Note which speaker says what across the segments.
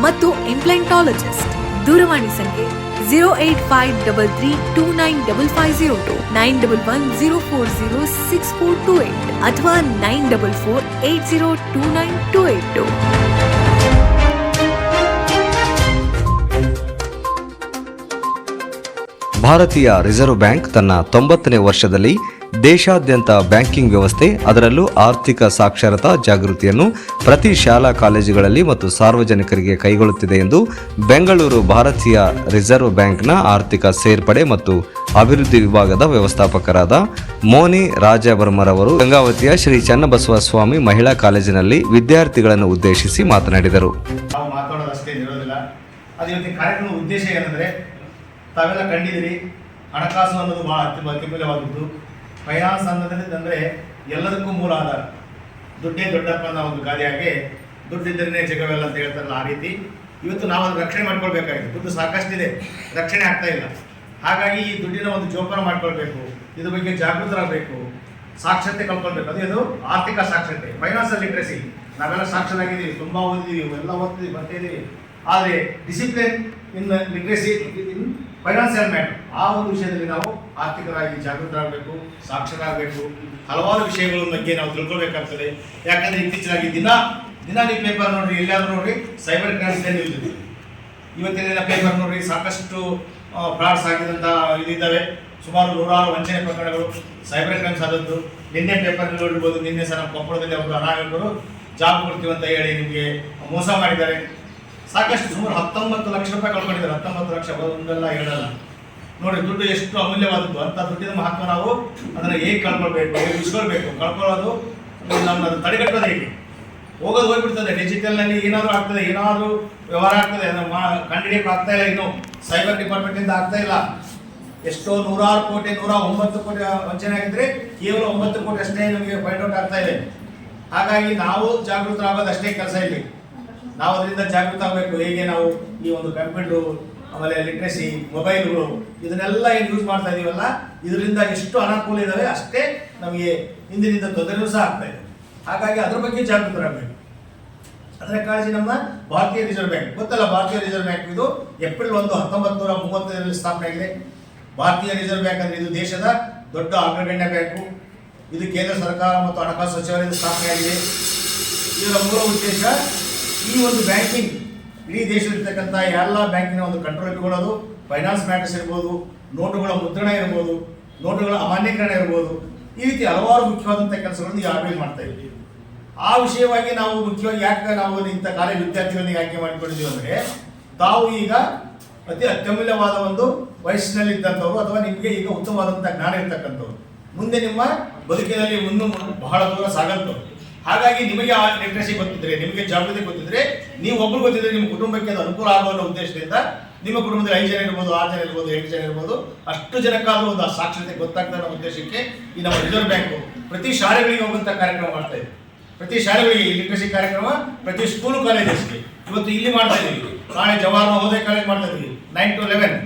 Speaker 1: ಮತ್ತು ಇಂಪ್ಲೆಂಟಾಲಜಿಸ್ಟ್ ದೂರವಾಣಿ ಸಂಖ್ಯೆ zero eight five double three two nine double five zero two nine double one zero four zero six four two eight ಅಥವಾ nine double four eight zero two nine two eight two.
Speaker 2: ಭಾರತೀಯ reserve bank ತನ್ನ ತೊಂಬತ್ತನೇ ವರ್ಷದಲ್ಲಿ ದೇಶಾದ್ಯಂತ banking ವ್ಯವಸ್ಥೆ, ಅದರಲ್ಲೂ ಆರ್ಥಿಕ ಸಾಕ್ಷರತಾ ಜಾಗೃತಿಯನ್ನು ಪ್ರತಿ ಶಾಲಾ ಕಾಲೇಜುಗಳಲ್ಲಿ ಮತ್ತು ಸಾರ್ವಜನಿಕರಿಗೆ ಕೈಗೊಳ್ಳುತ್ತಿದೆ ಎಂದು ಬೆಂಗಳೂರು ಭಾರತೀಯ ರಿಸರ್ವ್ ಬ್ಯಾಂಕ್ನ ಆರ್ಥಿಕ ಸೇರ್ಪಡೆ ಮತ್ತು ಅಭಿವೃದ್ಧಿ ವಿಭಾಗದ ವ್ಯವಸ್ಥಾಪಕರಾದ ಮೋನಿ ರಾಜಬರ್ಮರವರು ಗಂಗಾವತಿಯ ಶ್ರೀ ಚನ್ನಬಸವ ಸ್ವಾಮಿ ಮಹಿಳಾ ಕಾಲೇಜಿನಲ್ಲಿ ವಿದ್ಯಾರ್ಥಿಗಳನ್ನು ಉದ್ದೇಶಿಸಿ ಮಾತನಾಡಿದರು.
Speaker 3: ಹಣಕಾಸು ಅನ್ನೋದು ಬಹಳ ಅತಿ ಅತ್ಯಮೂಲ್ಯವಾದದ್ದು ಫೈನಾನ್ಸ್ ಅಂದರೆ ಎಲ್ಲದಕ್ಕೂ ಮೂಲ ಆಧಾರ. ದುಡ್ಡೇ ದೊಡ್ಡಪ್ಪ ಅನ್ನೋ ಒಂದು ಗಾದೆಯಾಗಿ ದುಡ್ಡಿದ್ದರೇ ಜಗವೆಲ್ಲ ಅಂತ ಹೇಳ್ತಾರಲ್ಲ ಆ ರೀತಿ. ಇವತ್ತು ನಾವು ಅದು ರಕ್ಷಣೆ ಮಾಡ್ಕೊಳ್ಬೇಕಾಗಿದೆ. ದುಡ್ಡು ಸಾಕಷ್ಟಿದೆ. ರಕ್ಷಣೆ ಆಗ್ತಾ ಇಲ್ಲ. ಹಾಗಾಗಿ ಈ ದುಡ್ಡಿನ ಒಂದು ಜೋಪಾನ ಮಾಡ್ಕೊಳ್ಬೇಕು. ಇದ್ರ ಬಗ್ಗೆ ಜಾಗೃತರಾಗಬೇಕು. ಸಾಕ್ಷರತೆ ಕಲ್ಕೊಳ್ಬೇಕು ಅದು ಇದು ಆರ್ಥಿಕ ಸಾಕ್ಷರತೆ. ಫೈನಾನ್ಸಿಯಲ್ ಲಿಟ್ರಸಿ ನಾವೆಲ್ಲ ಸಾಕ್ಷರಾಗಿದ್ದೀವಿ ತುಂಬ ಓದಿದ್ದೀವಿ. ಎಲ್ಲ ಓದ್ತೀವಿ, ಬರ್ತಿದ್ದೀವಿ. ಆದರೆ discipline in literacy in financial matter ಆ ಒಂದು ವಿಷಯದಲ್ಲಿ ನಾವು ಆರ್ಥಿಕರಾಗಿ ಜಾಗೃತರಾಗಬೇಕು ಸಾಕ್ಷರಾಗಬೇಕು. ಹಲವಾರು ವಿಷಯಗಳ ಬಗ್ಗೆ ನಾವು ತಿಳ್ಕೊಳ್ಬೇಕಾಗ್ತದೆ. ಯಾಕಂದ್ರೆ ಇತ್ತೀಚಿನಾಗಿ ದಿನ ದಿನ ನೀವು ಪೇಪರ್ ನೋಡ್ರಿ ಎಲ್ಲಾದ್ರೂ ನೋಡ್ರಿ ಸೈಬರ್ ಕ್ರೈಮ್ಸ್ ನಿಲ್ತಿದೆ ಇವತ್ತಿನ ಪೇಪರ್ ನೋಡ್ರಿ, ಸಾಕಷ್ಟು ಫ್ರಾಡ್ಸ್ ಆಗಿದಂಥ ಇದಿದ್ದಾವೆ. ಸುಮಾರು ನೂರಾರು ವಂಚನೆ ಪ್ರಕರಣಗಳು ಸೈಬರ್ ಕ್ರೈಮ್ಸ್ ಆದದ್ದು. ನಿನ್ನೆ ಪೇಪರ್ ನೋಡಿರ್ಬೋದು, ನಿನ್ನೆ ಸಹ ನಮ್ಮ ಕೊಪ್ಪಳದಲ್ಲಿ ಒಬ್ಬರು ಅನಾಗರಿಕರು ಜಾಬ್ ಕೊಡ್ತೀವಿ ಅಂತ ಹೇಳಿ ನಿಮಗೆ ಮೋಸ ಮಾಡಿದ್ದಾರೆ. ಸಾಕಷ್ಟು ಸುಮಾರು ಹತ್ತೊಂಬತ್ತು ಲಕ್ಷ ರೂಪಾಯಿ ಕಳ್ಕೊಂಡಿದ್ದಾರೆ. ಹತ್ತೊಂಬತ್ತು ಲಕ್ಷ ಒಂದಲ್ಲ ಎರಡಲ್ಲ. ನೋಡಿ ದುಡ್ಡು ಎಷ್ಟು ಅಮೂಲ್ಯವಾದದ್ದು. ಅಂತ ದುಡ್ಡಿನ ಮಹತ್ವ ನಾವು ಅದನ್ನು ಹೇಗೆ ಕಳ್ಕೊಳ್ಬೇಕು, ಹೇಗೆ ಉಳಿಸ್ಕೊಳ್ಬೇಕು? ಕಳ್ಕೊಳ್ಳೋದು ನಮ್ಮ ತಡೆಗಟ್ಟದೆ ಹೇಗೆ? ಹೋಗೋದು ಹೋಗ್ಬಿಡ್ತದೆ. ಡಿಜಿಟಲ್ನಲ್ಲಿ ಏನಾದರೂ ಆಗ್ತದೆ, ಏನಾದರೂ ವ್ಯವಹಾರ ಆಗ್ತದೆ. ಕಂಡುಹಿಡಿಯಕ್ಕೆ ಆಗ್ತಾ ಇಲ್ಲ ಇನ್ನು. ಸೈಬರ್ ಡಿಪಾರ್ಟ್ಮೆಂಟಿಂದ ಆಗ್ತಾ ಇಲ್ಲ. ಎಷ್ಟೋ ನೂರಾರು ಕೋಟಿ ನೂರ ಒಂಬತ್ತು ಕೋಟಿ ವಂಚನೆ ಆಗಿದ್ರೆ ಕೇವಲ ಒಂಬತ್ತು ಕೋಟಿ ಅಷ್ಟೇ ನಮಗೆ ಫೈಂಡ್ ಔಟ್ ಆಗ್ತಾ ಇದೆ. ಹಾಗಾಗಿ ನಾವು ಜಾಗೃತರಾಗೋದು ಅಷ್ಟೇ ಕೆಲಸ ಇಲ್ಲಿ. ನಾವು ಅದರಿಂದ ಜಾಗೃತ ಆಗಬೇಕು. ಹೇಗೆ ನಾವು ಈ ಒಂದು ಕಂಪ್ಯೂಟರ್ ಆಮೇಲೆ ಲಿಟ್ರೆಸಿ ಮೊಬೈಲ್ಗಳು ಇದನ್ನೆಲ್ಲ ಏನು ಯೂಸ್ ಮಾಡ್ತಾ ಇದೀವಲ್ಲ, ಇದರಿಂದ ಎಷ್ಟು ಅನಾನುಕೂಲ ಇದ್ದಾವೆ ಅಷ್ಟೇ ನಮಗೆ ಹಿಂದಿನಿಂದ ತೊಂದರೆಯೂ ಸಹ ಆಗ್ತಾ ಇದೆ. ಹಾಗಾಗಿ ಅದ್ರ ಬಗ್ಗೆ ಜಾಗೃತರಾಗಬೇಕು. ಅದರ ಕಾಳಜಿ ನಮ್ಮ ಭಾರತೀಯ ರಿಸರ್ವ್ ಬ್ಯಾಂಕ್ ಗೊತ್ತಲ್ಲ ಭಾರತೀಯ ರಿಸರ್ವ್ ಬ್ಯಾಂಕ್ ಇದು ಏಪ್ರಿಲ್ ಒಂದು ಹತ್ತೊಂಬತ್ತು ನೂರ ಮೂವತ್ತರಲ್ಲಿ ಸ್ಥಾಪನೆ ಆಗಿದೆ. ಭಾರತೀಯ ರಿಸರ್ವ್ ಬ್ಯಾಂಕ್ ಅಂದರೆ ಇದು ದೇಶದ ದೊಡ್ಡ ಅಗ್ರಗಣ್ಯ ಬ್ಯಾಂಕು. ಇದು ಕೇಂದ್ರ ಸರ್ಕಾರ ಮತ್ತು ಹಣಕಾಸು ಸಚಿವಾಲಯದ ಸ್ಥಾಪನೆಯಾಗಿದೆ ಇದರ ಮೂಲ ಉದ್ದೇಶ ಈ ಒಂದು ಬ್ಯಾಂಕಿಂಗ್ ಇಡೀ ದೇಶದಲ್ಲಿರ್ತಕ್ಕಂಥ ಎಲ್ಲ ಬ್ಯಾಂಕಿನ ಒಂದು ಕಂಟ್ರೋಲ್ ಇಟ್ಕೊಳ್ಳೋದು ಫೈನಾನ್ಸ್ ಮ್ಯಾಟರ್ಸ್ ಇರ್ಬೋದು, ನೋಟುಗಳ ಮುದ್ರಣ ಇರ್ಬೋದು, ನೋಟುಗಳ ಅಮಾನ್ಯೀಕರಣ ಇರ್ಬೋದು, ಈ ರೀತಿ ಹಲವಾರು ಮುಖ್ಯವಾದಂಥ ಕೆಲಸಗಳನ್ನು ಈ ಆರ್ ಬಿ ಐ ಮಾಡ್ತಾ ಇದ್ದೀವಿ ಆ ವಿಷಯವಾಗಿ ನಾವು ಮುಖ್ಯವಾಗಿ ಯಾಕೆ ನಾವು ಇಂಥ ಕಾಲೇಜ್ ವಿದ್ಯಾರ್ಥಿಗಳಿಗೆ ಆಯ್ಕೆ ಮಾಡಿಕೊಂಡಿದ್ದೀವಿ ಅಂದರೆ, ತಾವು ಈಗ ಅತಿ ಅತ್ಯಮೂಲ್ಯವಾದ ಒಂದು ವಯಸ್ಸಿನಲ್ಲಿ ಇದ್ದಂಥವ್ರು ಅಥವಾ ನಿಮಗೆ ಈಗ ಉತ್ತಮವಾದಂಥ ಜ್ಞಾನ ಇರ್ತಕ್ಕಂಥವ್ರು. ಮುಂದೆ ನಿಮ್ಮ ಬದುಕಿನಲ್ಲಿ ಮುನ್ನು ಬಹಳ ದೂರ ಸಾಗಂತವ್ರು ಹಾಗಾಗಿ ನಿಮಗೆ ಆ ಲಿಟ್ರಸಿ ಗೊತ್ತಿದ್ರೆ, ನಿಮಗೆ ಜಾಗೃತಿ ಗೊತ್ತಿದ್ರೆ, ನೀವು ಒಬ್ರು ಗೊತ್ತಿದ್ರೆ ನಿಮ್ಮ ಕುಟುಂಬಕ್ಕೆ ಅದು ಅನುಕೂಲ ಆಗುವ ಉದ್ದೇಶದಿಂದ ನಿಮ್ಮ ಕುಟುಂಬದಲ್ಲಿ ಐದು ಜನ ಇರ್ಬೋದು, ಆರು ಜನ ಇರ್ಬೋದು, ಎಂಟು ಜನ ಇರ್ಬೋದು, ಅಷ್ಟು ಜನಕ್ಕಾದ್ರೂ ಒಂದು ಸಾಕ್ಷರತೆ ಗೊತ್ತಾಗ್ತಾ ಅನ್ನೋ ಉದ್ದೇಶಕ್ಕೆ ಈ ನಮ್ಮ ರಿಸರ್ವ್ ಬ್ಯಾಂಕು ಪ್ರತಿ ಶಾಲೆಗಳಿಗೆ ಹೋಗುವಂಥ ಕಾರ್ಯಕ್ರಮ ಮಾಡ್ತಾ ಇದೆ. ಪ್ರತಿ ಶಾಲೆಗಳಿಗೆ ಲಿಟ್ರಸಿ ಕಾರ್ಯಕ್ರಮ, ಪ್ರತಿ ಸ್ಕೂಲು ಕಾಲೇಜಸ್ಗೆ ಇವತ್ತು ಇಲ್ಲಿ ಮಾಡ್ತಾ ಇದ್ದೀವಿ ನಾಳೆ ಜವಾಹರ್ ಮಹೋದಯ ಕಾಲೇಜ್ ಮಾಡ್ತಾ ಇದ್ದೀವಿ ನೈನ್ ಟು ಲೆವೆನ್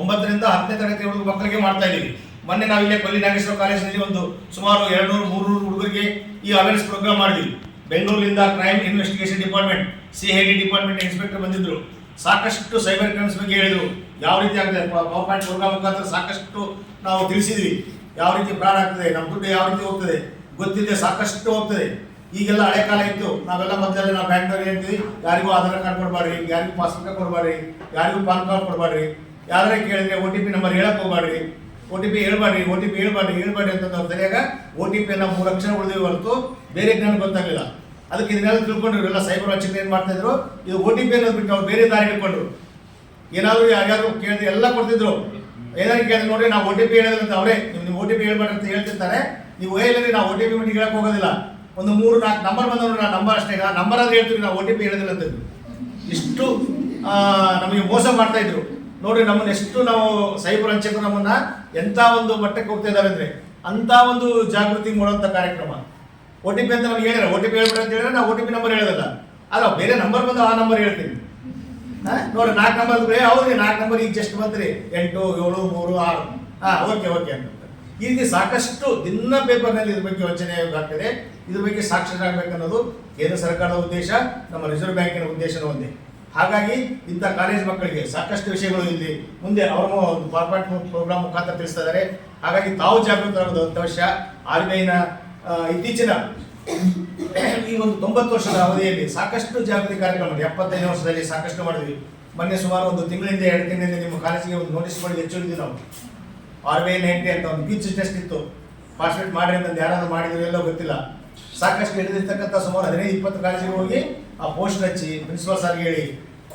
Speaker 3: ಒಂಬತ್ತರಿಂದ ಹತ್ತನೇ ತರಗತಿ ಮಕ್ಕಳಿಗೆ ಮಾಡ್ತಾ ಇದ್ದೀವಿ ಮೊನ್ನೆ ನಾವು ಇಲ್ಲೇ ಕೊಲ್ಲಿ ನಾಗೇಶ್ವರ ಕಾಲೇಜಿನಲ್ಲಿ ಒಂದು ಸುಮಾರು ಎರಡು ನೂರು ಮೂರು ಹುಡುಗರಿಗೆ ಈ ಅವೇರ್ನೆಸ್ ಪ್ರೋಗ್ರಾಮ್ ಮಾಡಿದ್ವಿ. ಬೆಂಗಳೂರಿನಿಂದ crime investigation department C I department inspector ಬಂದಿದ್ರು. ಸಾಕಷ್ಟು ಸೈಬರ್ ಕ್ರೈಮ್ಸ್ ಬಗ್ಗೆ ಹೇಳಿದ್ರು. ಯಾವ ರೀತಿ ಆಗ್ತದೆ? ಪವರ್ ಪಾಯಿಂಟ್ ಪ್ರೋಗ್ರಾಮ್ ಮುಖಾಂತರ ಸಾಕಷ್ಟು ನಾವು ತಿಳಿಸಿದ್ವಿ. ಯಾವ ರೀತಿ ಪ್ರಾಣ ಆಗ್ತದೆ? ನಮ್ಮ ದುಡ್ಡು ಯಾವ ರೀತಿ ಹೋಗ್ತದೆ? ಗೊತ್ತಿದೆ ಸಾಕಷ್ಟು ಹೋಗ್ತದೆ. ಈಗೆಲ್ಲ ಹಳೆ ಕಾಲ ಇತ್ತು. ನಾವೆಲ್ಲ ಮೊದಲೆಲ್ಲ ನಾವು ಬ್ಯಾಂಕ್ನವ್ರಿಗೆ ಹೇಳ್ತೀವಿ, ಯಾರಿಗೂ ಆಧಾರ್ ಕಾರ್ಡ್ ಕೊಡಬಾರ್ರಿ ಯಾರಿಗೂ ಪಾಸ್ಬುಕ್ ಕೊಡಬಾರ್ರಿ ಯಾರಿಗೂ ಪಾನ್ ಕಾರ್ಡ್ ಕೊಡಬಾರ್ರಿ ಯಾರೇ ಕೇಳಿದ್ರೆ ಒ ಟಿ ಪಿ ನಂಬರ್ ಹೇಳಕ್ಕೆ ಹೋಗ್ಬೇಡ್ರಿ. ಒ ಟಿ ಪಿ ಹೇಳ್ಬೇಡ್ರಿ ಒ ಟಿ ಪಿ ಅಂತ ನಾವು ಸರಿಯಾಗ ಒ ಟಿ ಮೂರು ಅಕ್ಷರ ಉಳಿದಿವಿ ಹೊರತು ಬೇರೆ ಜ್ಞಾನ ಗೊತ್ತಾಗಲಿಲ್ಲ. ಅದಕ್ಕೆ ಇದನ್ನೆಲ್ಲ ತಿಳ್ಕೊಂಡ್ರು ಎಲ್ಲ ಸೈಬರ್ ವಾಚಿಂಗ್ ಏನು ಮಾಡ್ತಾ ಇದ್ರು? ಇದು ಒ ಟಿ ಪಿ ಅನ್ನೋದು ಬಿಟ್ಟು ಅವ್ರು ಬೇರೆ ದಾರಿ ಹಿಡ್ಕೊಂಡ್ರು ಏನಾದರೂ ಯಾರ್ಯಾರು ಕೇಳಿದ್ರೆ ಎಲ್ಲ ಕೊಡ್ತಿದ್ರು. ಏನಾದ್ರು ಕೇಳಿದ್ರು ನೋಡಿ ನಾವು ಒ ಟಿ ಪಿ ಹೇಳಿದ್ರಂತ ಅವರೇ, ನೀವು ಒ ಟಿ ಪಿ ಹೇಳ್ಬೇಡ್ರಿ ಅಂತ ಹೇಳ್ತಿರ್ತಾರೆ. ನೀವು ಹೇಳಿದ್ರೆ ನಾವು ಒ ಟಿ ಪಿ ಮಟ್ಟಿಗೆ ಹೇಳಕ್ ಹೋಗೋದಿಲ್ಲ. ಒಂದು ಮೂರು ನಾಲ್ಕು ನಂಬರ್ ಬಂದವರು ನಾವು ನಂಬರ್ ಅಷ್ಟೇ. ನಂಬರ್ ಆದ್ರೆ ಹೇಳ್ತೀವಿ, ನಾವು ಒ ಟಿ ಪಿ ಹೇಳೋದಿಲ್ಲ ಅಂತ. ಇಷ್ಟು ನಮಗೆ ಮೋಸ ಮಾಡ್ತಾ ಇದ್ರು. ನೋಡ್ರಿ, ನಮ್ಮನ್ನ ಎಷ್ಟು ನಾವು ಸೈಬರ್ ವಂಚಕರು ನಮ್ಮನ್ನ ಎಂಥ ಒಂದು ಮಟ್ಟಕ್ಕೆ ಹೋಗ್ತಾ ಇದ್ದಾರೆ ಅಂದರೆ ಅಂತ ಒಂದು ಜಾಗೃತಿ ಮಾಡುವಂಥ ಕಾರ್ಯಕ್ರಮ. ಒ ಟಿ ಪಿ ಅಂತ ನಮ್ಗೆ ಹೇಳಿದ್ರೆ ಒ ಟಿ ಪಿ ಹೇಳ್ಬೇಡ ಅಂತ ಹೇಳಿದ್ರೆ ನಾವು ಒ ಟಿ ಪಿ ನಂಬರ್ ಹೇಳೋದಲ್ಲ. ಅಲ್ಲ, ಬೇರೆ ನಂಬರ್ ಬಂದು ಆ ನಂಬರ್ ಹೇಳ್ತೀನಿ. ಹಾ? ನೋಡ್ರಿ, ನಾಲ್ಕು ನಂಬರ್ ಬೇರೆ ಹೌದ್ರಿ ನಾಲ್ಕು ನಂಬರ್ ಈಗ ಜಸ್ಟ್ ಬಂದ್ರಿ ಎಂಟು, ಏಳು, ಮೂರು, ಆರು. ಹಾ ಓಕೆ ಓಕೆ ಅಂತ ಈ ರೀತಿ ಸಾಕಷ್ಟು ದಿನ ಪೇಪರ್ನಲ್ಲಿ ಇದ್ರ ಬಗ್ಗೆ ಯೋಚನೆ ಆಗ್ತದೆ. ಇದ್ರ ಬಗ್ಗೆ ಸಾಕ್ಷರರಾಗಬೇಕನ್ನೋದು ಕೇಂದ್ರ ಸರ್ಕಾರದ ಉದ್ದೇಶ, ನಮ್ಮ ರಿಸರ್ವ್ ಬ್ಯಾಂಕಿನ ಉದ್ದೇಶನೂ ಒಂದೇ. ಹಾಗಾಗಿ ಇಂಥ ಕಾಲೇಜ್ ಮಕ್ಕಳಿಗೆ ಸಾಕಷ್ಟು ವಿಷಯಗಳು ಇಲ್ಲಿ ಮುಂದೆ ಅವರು ಒಂದು ಪಾರ್ಪಾಟ್ ಪ್ರೋಗ್ರಾಮ್ ಮುಖಾಂತರ ತಿಳಿಸ್ತಾ ಇದ್ದಾರೆ. ಹಾಗಾಗಿ ತಾವು ಜಾಗೃತರಾಗೋದು ವರ್ಷ ಆರ್ ಬಿ ಐನ ಇತ್ತೀಚಿನ ಈ ಒಂದು ತೊಂಬತ್ತು ವರ್ಷದ ಅವಧಿಯಲ್ಲಿ ಸಾಕಷ್ಟು ಜಾಗೃತಿ ಕಾರ್ಯಕ್ರಮ ಎಪ್ಪತ್ತೈದು ವರ್ಷದಲ್ಲಿ ಸಾಕಷ್ಟು ಮಾಡಿದ್ವಿ. ಮೊನ್ನೆ ಸುಮಾರು ಒಂದು ತಿಂಗಳಿಂದ ಎರಡು ತಿಂಗಳಿಂದ ನಿಮ್ಮ ಕಾಲೇಜಿಗೆ ಒಂದು ನೋಟಿಸ್ ಮಾಡಿ ಹೆಚ್ಚಿದ್ವಿ ನಾವು. ಆರ್ ಬಿ ಐ ನೈಂಟಿ ಅಂತ ಒಂದು ಬೀಚ್ ಟೆಸ್ಟ್ ಇತ್ತು. ಪಾರ್ಟಿಸಿಪೇಟ್ ಮಾಡಿ ಅಂತ ಯಾರಾದರೂ ಮಾಡಿದ್ರು ಎಲ್ಲೋ ಗೊತ್ತಿಲ್ಲ. ಸಾಕಷ್ಟು ಹಿಡಿದಿರ್ತಕ್ಕಂಥ ಸುಮಾರು ಹದಿನೈದು, ಇಪ್ಪತ್ತು ಕಾಲೇಜಿಗೆ ಹೋಗಿ ಆ ಪೋಸ್ಟ್ ಹಚ್ಚಿ ಪ್ರಿನ್ಸಿಪಾಲ್ ಸರ್ಗೆ ಹೇಳಿ,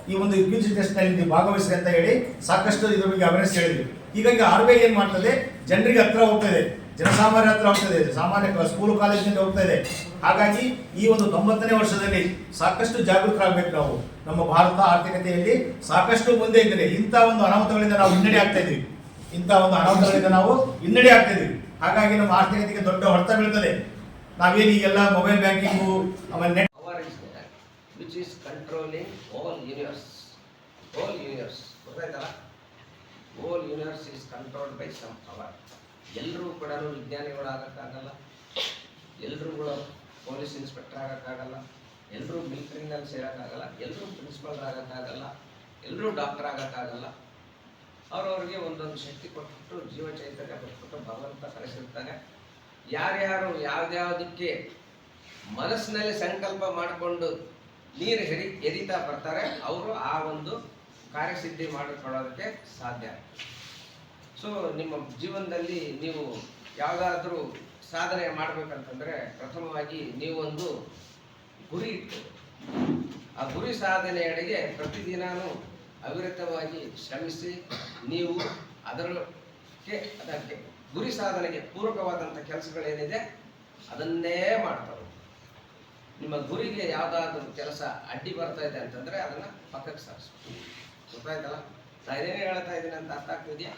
Speaker 3: ಈ ಒಂದು ಇಕ್ವಿಜಿ ಟೆಸ್ಟ್ನಲ್ಲಿ ನೀವು ಭಾಗವಹಿಸಿ ಅಂತ ಹೇಳಿ ಸಾಕಷ್ಟು ಇದ್ರ ಬಗ್ಗೆ ಅವೇರ್ನೆಸ್ ಹೇಳಿದ್ವಿ ಹೀಗಾಗಿ ಆರ್ ಬಿ ಐ ಏನು ಮಾಡ್ತದೆ? ಜನರಿಗೆ ಹತ್ರ ಹೋಗ್ತದೆ ಜನಸಾಮಾನ್ಯ ಹತ್ರ ಹೋಗ್ತದೆ ಸಾಮಾನ್ಯ ಸ್ಕೂಲ್ ಕಾಲೇಜಿನಲ್ಲಿ ಹೋಗ್ತಾ ಇದೆ. ಹಾಗಾಗಿ ಈ ಒಂದು ತೊಂಬತ್ತನೇ ವರ್ಷದಲ್ಲಿ ಸಾಕಷ್ಟು ಜಾಗೃತರಾಗಬೇಕು ನಾವು. ನಮ್ಮ ಭಾರತ ಆರ್ಥಿಕತೆಯಲ್ಲಿ ಸಾಕಷ್ಟು ಮುಂದೆ ಇದ್ದರೆ ಇಂಥ ಒಂದು ಅನಾಹುತಗಳಿಂದ ನಾವು ಹಿನ್ನಡೆ ಆಗ್ತಾ ಇದೀವಿ ಇಂಥ ಒಂದು ಅನಾಹುತಗಳಿಂದ ನಾವು ಹಿನ್ನಡೆ ಆಗ್ತಾ ಇದೀವಿ ಹಾಗಾಗಿ ನಮ್ಮ ಆರ್ಥಿಕತೆಗೆ ದೊಡ್ಡ ಹೊಡೆತ ಬೀಳ್ತದೆ. ನಾವೇನು ಈಗೆಲ್ಲ ಮೊಬೈಲ್ ಬ್ಯಾಂಕಿಂಗು ಆಮೇಲೆ net
Speaker 4: which is controlling all universe all universe ಗೊತ್ತಾಯ್ತಲ್ಲ all universe is controlled by some power ಎಲ್ಲರೂ ಕೂಡ ವಿಜ್ಞಾನಿಗಳಾಗಕ್ಕಾಗಲ್ಲ ಎಲ್ಲರೂ ಕೂಡ ಪೊಲೀಸ್ ಇನ್ಸ್ಪೆಕ್ಟರ್ ಆಗೋಕ್ಕಾಗಲ್ಲ. ಎಲ್ಲರೂ ಮಿಲ್ಟ್ರಿನಲ್ಲಿ ಸೇರೋಕ್ಕಾಗಲ್ಲ. ಎಲ್ಲರೂ ಪ್ರಿನ್ಸಿಪಲ್ ಆಗೋಕ್ಕಾಗಲ್ಲ. ಎಲ್ಲರೂ ಡಾಕ್ಟರ್ ಆಗೋಕ್ಕಾಗಲ್ಲ. ಅವ್ರವ್ರಿಗೆ ಒಂದೊಂದು ಶಕ್ತಿ ಕೊಟ್ಬಿಟ್ಟು ಜೀವ ಚೈತನ್ಯ ಕೊಟ್ಬಿಟ್ಟು ಭಗವಂತ ಕಳಿಸಿರ್ತಾನೆ. ಯಾರ್ಯಾರು ಯಾವ್ದ್ಯಾವ್ದಕ್ಕೆ ಮನಸ್ಸಿನಲ್ಲಿ ಸಂಕಲ್ಪ ಮಾಡಿಕೊಂಡು ನೀರು ಹೆರಿ ಎರಿತಾ ಬರ್ತಾರೆ. ಅವರು ಆ ಒಂದು ಕಾರ್ಯಸಿದ್ಧಿ ಮಾಡಿಕೊಳ್ಳೋದಕ್ಕೆ ಸಾಧ್ಯ. ಸೊ ನಿಮ್ಮ ಜೀವನದಲ್ಲಿ ನೀವು ಯಾವುದಾದ್ರೂ ಸಾಧನೆ ಮಾಡಬೇಕಂತಂದ್ರೆ ಪ್ರಥಮವಾಗಿ ನೀವೊಂದು ಗುರಿ ಇಟ್ಕೊಳ್ಳಿ ಆ ಗುರಿ ಸಾಧನೆಯಡೆಗೆ ಪ್ರತಿದಿನಾನು ಅವಿರತವಾಗಿ ಶ್ರಮಿಸಿ ನೀವು ಅದರಕ್ಕೆ ಅದಕ್ಕೆ ಗುರಿ ಸಾಧನೆಗೆ ಪೂರಕವಾದಂಥ ಕೆಲಸಗಳೇನಿದೆ ಅದನ್ನೇ ಮಾಡ್ತಾರೆ ನಿಮ್ಮ ಗುರಿಗೆ ಯಾವುದಾದ್ರೂ ಕೆಲಸ ಅಡ್ಡಿ ಬರ್ತಾ ಇದೆ ಅಂತಂದ್ರೆ ಅದನ್ನ ಪಕ್ಕಕ್ಕೆ ಸಾರಿಸ್ಬೇಕು ಗೊತ್ತಾಯ್ತಲ್ಲ? ಹೇಳ್ತಾ ಇದ್ದೀನಿ ಅಂತ ಅರ್ಥ ಆಗ್ತಿದ್ಯಾ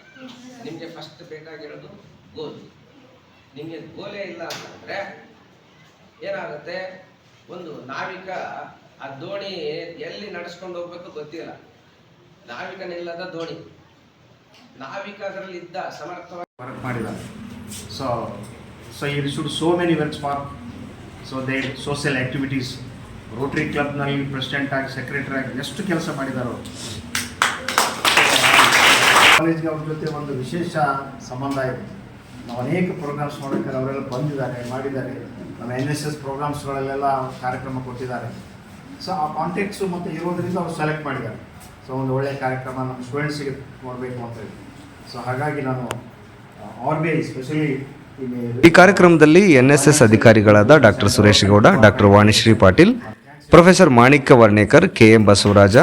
Speaker 4: ನಿಮಗೆ ಫಸ್ಟ್ ಬೇಕಾಗಿರೋದು ಗೋಲ್ ನಿಮಗೆ ಗೋಲೇ ಇಲ್ಲ ಅಂತಂದ್ರೆ ಏನಾಗುತ್ತೆ? ಒಂದು ನಾವಿಕ ಆ ದೋಣಿ ಎಲ್ಲಿ ನಡೆಸ್ಕೊಂಡು ಹೋಗ್ಬೇಕು ಗೊತ್ತಿಲ್ಲ. ನಾವಿಕನಿಲ್ಲದ ದೋಣಿ. ನಾವಿಕ ಅದರಲ್ಲಿ ಇದ್ದ ಸಮರ್ಥವಾಗಿ
Speaker 5: ವರ್ಕ್ ಮಾಡಿದ so so it should so many works for so they social activities rotary ಕ್ಲಬ್ನಲ್ಲಿ president ಆಗಿ ಸೆಕ್ರೆಟರಿ ಆಗಿ ಎಷ್ಟು ಕೆಲಸ ಮಾಡಿದಾರೋ. ಕಾಲೇಜ್ಗೆ ಅವ್ರ ಜೊತೆ ಒಂದು ವಿಶೇಷ ಸಂಬಂಧ ಇದೆ. ನಾವು ಅನೇಕ ಪ್ರೋಗ್ರಾಮ್ಸ್ ಮಾಡೋಕ್ಕೆ ಅವರೆಲ್ಲ ಬಂದಿದ್ದಾರೆ, ಮಾಡಿದ್ದಾರೆ. ನಮ್ಮ ಎನ್ ಎಸ್ ಎಸ್ ಪ್ರೋಗ್ರಾಮ್ಸ್ಗಳಲ್ಲೆಲ್ಲ ಕಾರ್ಯಕ್ರಮ ಕೊಟ್ಟಿದ್ದಾರೆ. ಸೊ ಆ ಕಾಂಟ್ಯಾಕ್ಟ್ಸು ಮತ್ತು ಇರೋದರಿಂದ ಅವ್ರು ಸೆಲೆಕ್ಟ್ ಮಾಡಿದ್ದಾರೆ. ಸೊ ಒಂದು ಒಳ್ಳೆಯ ಕಾರ್ಯಕ್ರಮ ನಮ್ಮ ಸ್ಟೂಡೆಂಟ್ಸಿಗೆ ನೋಡಬೇಕು ಅಂತ ಹೇಳಿ. ಸೊ ಹಾಗಾಗಿ ನಾನು ಆರ್ ಬಿ ಐ ಸ್ಪೆಷಲಿ
Speaker 2: ಈ ಕಾರ್ಯಕ್ರಮದಲ್ಲಿ ಎನ್ಎಸ್ಎಸ್ ಅಧಿಕಾರಿಗಳಾದ doctor Suresh Gowda, doctor Vanishri Patil, professor Manikya Varnekar KM Basavaraja,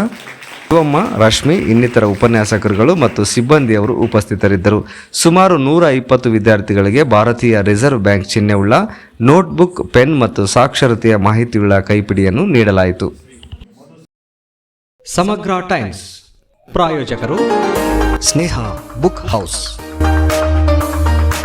Speaker 2: Shivamma, Rashmi, ಇನ್ನಿತರ ಉಪನ್ಯಾಸಕರುಗಳು ಮತ್ತು ಸಿಬ್ಬಂದಿಯವರು ಉಪಸ್ಥಿತರಿದ್ದರು. ಸುಮಾರು ನೂರ ಇಪ್ಪತ್ತು ವಿದ್ಯಾರ್ಥಿಗಳಿಗೆ ಭಾರತೀಯ ರಿಸರ್ವ್ ಬ್ಯಾಂಕ್ ಚಿಹ್ನೆಯುಳ್ಳ ನೋಟ್ಬುಕ್, ಪೆನ್ ಮತ್ತು ಸಾಕ್ಷರತೆಯ ಮಾಹಿತಿಯುಳ್ಳ ಕೈಪಿಡಿಯನ್ನು ನೀಡಲಾಯಿತು. ಸಮಗ್ರ ಟೈಮ್ಸ್. ಪ್ರಾಯೋಜಕರು ಸ್ನೇಹ ಬುಕ್ ಹೌಸ್.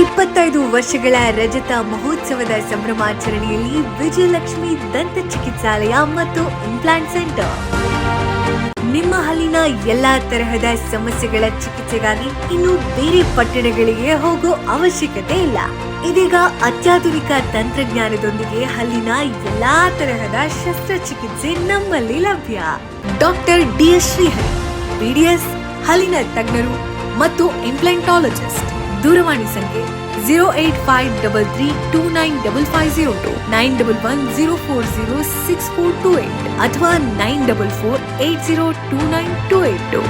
Speaker 1: ಇಪ್ಪತ್ತೈದು ವರ್ಷಗಳ ರಜತ ಮಹೋತ್ಸವದ ಸಂಭ್ರಮಾಚರಣೆಯಲ್ಲಿ ವಿಜಯಲಕ್ಷ್ಮಿ ದಂತ ಚಿಕಿತ್ಸಾಲಯ ಮತ್ತು ಇಂಪ್ಲಾಂಟ್ ಸೆಂಟರ್ ನಿಮ್ಮ ಹಲ್ಲಿನ ಎಲ್ಲಾ ತರಹದ ಸಮಸ್ಯೆಗಳ ಚಿಕಿತ್ಸೆಗಾಗಿ ಇನ್ನು ಬೇರೆ ಪಟ್ಟಣಗಳಿಗೆ ಹೋಗೋ ಅವಶ್ಯಕತೆ ಇಲ್ಲ. ಇದೀಗ ಅತ್ಯಾಧುನಿಕ ತಂತ್ರಜ್ಞಾನದೊಂದಿಗೆ ಹಲ್ಲಿನ ಎಲ್ಲಾ ತರಹದ ಶಸ್ತ್ರಚಿಕಿತ್ಸೆ ನಮ್ಮಲ್ಲಿ ಲಭ್ಯ. Doctor D S Shrihari BDS ಹಲ್ಲಿನ ತಜ್ಞರು ಮತ್ತು ಇಂಪ್ಲಾಂಟಾಲಜಿಸ್ಟ್ ದೂರವಾಣಿ ಸಂಖ್ಯೆ zero eight five double three two nine double five zero two nine double one zero four zero six four two eight ಅಥವಾ nine double four eight zero two nine two eight two